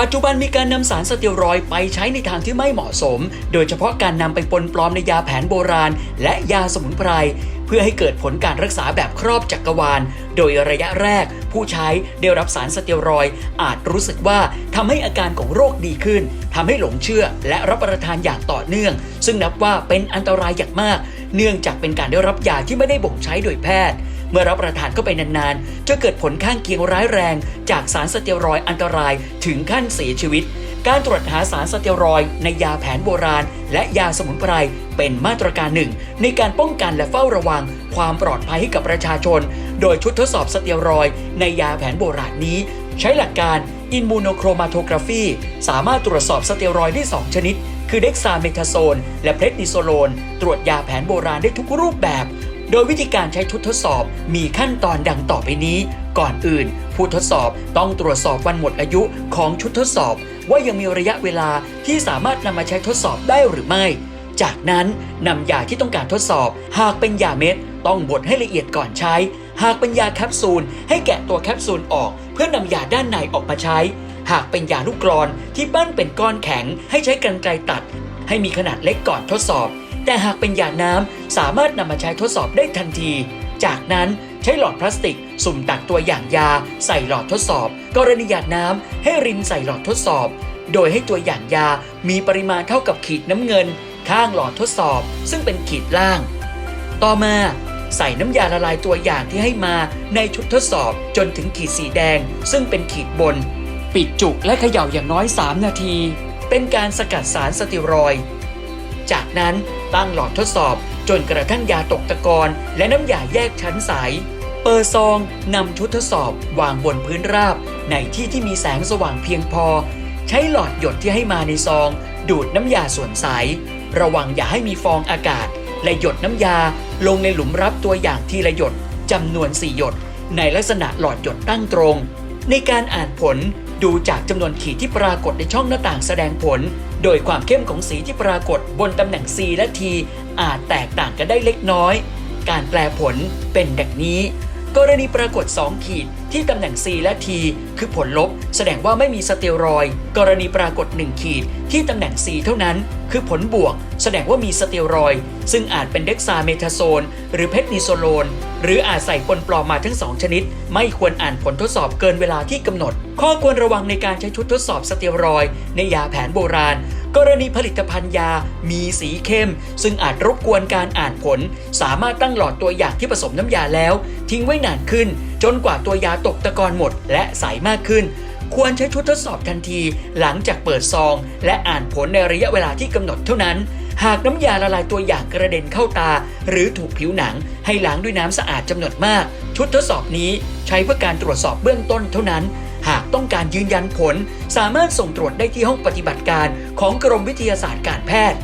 ปัจจุบันมีการนำสารสเตียรอยด์ไปใช้ในทางที่ไม่เหมาะสม โดยเฉพาะการนำไปปนปลอมในยาแผนโบราณ และยาสมุนไพรเพื่อให้เกิดผลการรักษาแบบครอบจักรวาล โดยระยะแรก ผู้ใช้ได้รับสารสเตียรอยด์อาจรู้สึกว่าทำให้อาการของโรคดีขึ้นทำให้หลงเชื่อและรับประทานอย่างต่อเนื่อง ซึ่งนับว่าเป็นอันตรายอย่างมาก เนื่องจากเป็นการได้รับยาที่ไม่ได้บ่งใช้โดยแพทย์ เมื่อรับประทานเข้าไปนานๆ จะเกิดผลข้างเคียงร้ายแรง จากสารสเตียรอยด์อันตรายถึงขั้นเสียชีวิต การตรวจหาสารสเตียรอยด์ในยาแผนโบราณ และยาสมุนไพรเป็นมาตรการหนึ่ง ในการป้องกันและเฝ้าระวัง ความปลอดภัยให้กับประชาชน โดยชุดทดสอบสเตียรอยด์ในยาแผนโบราณนี้ ใช้หลักการอินมูโนโครมาโทกราฟีสามารถตรวจสอบสเตียรอยด์ได้ 2 ชนิด คือเด็กซาเมทาโซน และเพรดนิโซโลน ตรวจยาแผนโบราณได้ทุกรูปแบบ โดยวิธีการใช้ชุดทดสอบมีขั้นตอนดังต่อไปนี้ ก่อนอื่น ผู้ทดสอบต้องตรวจสอบวันหมดอายุของชุดทดสอบ ว่ายังมีระยะเวลาที่สามารถนำมาใช้ทดสอบได้หรือไม่ จากนั้นนำยาที่ต้องการทดสอบ หากเป็นยาเม็ดต้องบดให้ละเอียดก่อนใช้ หากเป็นยาแคปซูล ให้แกะตัวแคปซูลออก เพื่อนำยาด้านในออกมาใช้ หากเป็นยาลูกกรอนที่ปั้นเป็นก้อนแข็ง ให้ใช้กรรไกรตัด ให้มีขนาดเล็กก่อนทดสอบ แต่หากเป็นยาน้ำสามารถนำมาใช้ทดสอบได้ทันที จากนั้นใช้หลอดพลาสติก สุ่มตักตัวอย่างยา ใส่หลอดทดสอบ กรณีหยาดน้ำให้รินใส่หลอดทดสอบ โดยให้ตัวอย่างยามีปริมาณเท่ากับขีดน้ำเงิน ข้างหลอดทดสอบ ซึ่งเป็นขีดล่าง ต่อมาใส่น้ำยาละลายตัวอย่างที่ให้มาในชุดทดสอบจนถึงขีดสีแดง ซึ่งเป็นขีดบน ปิดจุกและเขย่าอย่างน้อย 3 นาที เป็นการสกัดสารสเตียรอย จากนั้น ตั้งหลอดทดสอบ จนกระทั่งยาตกตะกอนและน้ำยาแยกชั้นใส เปิดซองนำชุดทดสอบวางบนพื้นราบ ในที่ที่มีแสงสว่างเพียงพอ ใช้หลอดหยดที่ให้มาในซอง ดูดน้ำยาส่วนใส ระวังอย่าให้มีฟองอากาศ และหยดน้ำยาลงในหลุมรับตัวอย่างทีละหยดจำนวน 4 หยด ในลักษณะหลอดหยดตั้งตรง ในการอ่านผลดูจากจำนวนขีดที่ปรากฏในช่องหน้าต่างแสดงผล โดยความเข้มของสีที่ปรากฏบนตำแหน่ง C และ T อาจแตกต่างกันได้เล็กน้อย การแปลผลเป็นดังนี้ กรณีปรากฏ 2 ขีดที่ตำแหน่ง C และ T คือผลลบ แสดงว่าไม่มีสเตียรอยด์กรณีปรากฏ 1 ขีดที่ตำแหน่ง C เท่านั้น คือผลบวก แสดงว่ามีสเตียรอยด์ซึ่งอาจเป็นเด็กซาเมทาโซน หรือเพทนิโซโลน หรืออาจใส่ปนปลอมมาทั้ง 2 ชนิด ไม่ควรอ่านผลทดสอบเกินเวลาที่กำหนด ข้อควรระวังในการใช้ชุดทดสอบสเตียรอยด์ในยาแผนโบราณ กรณีผลิตภัณฑ์ยามีสีเข้ม ซึ่งอาจรบกวนการอ่านผล สามารถตั้งหลอดตัวอย่างที่ผสมน้ำยาแล้ว ทิ้งไว้นานขึ้น จนกว่าตัวยาตกตะกอนหมด และใสมากขึ้น ควรใช้ชุดทดสอบทันที หลังจากเปิดซอง และอ่านผลในระยะเวลาที่กำหนดเท่านั้นหากน้ำยาละลายตัวอย่างกระเด็นเข้าตา หรือถูกผิวหนัง ให้ล้างด้วยน้ำสะอาดจำนวนมาก ชุดทดสอบนี้ใช้เพื่อการตรวจสอบเบื้องต้นเท่านั้น ต้องการยืนยันผล สามารถส่งตรวจได้ที่ห้องปฏิบัติการของกรมวิทยาศาสตร์การแพทย์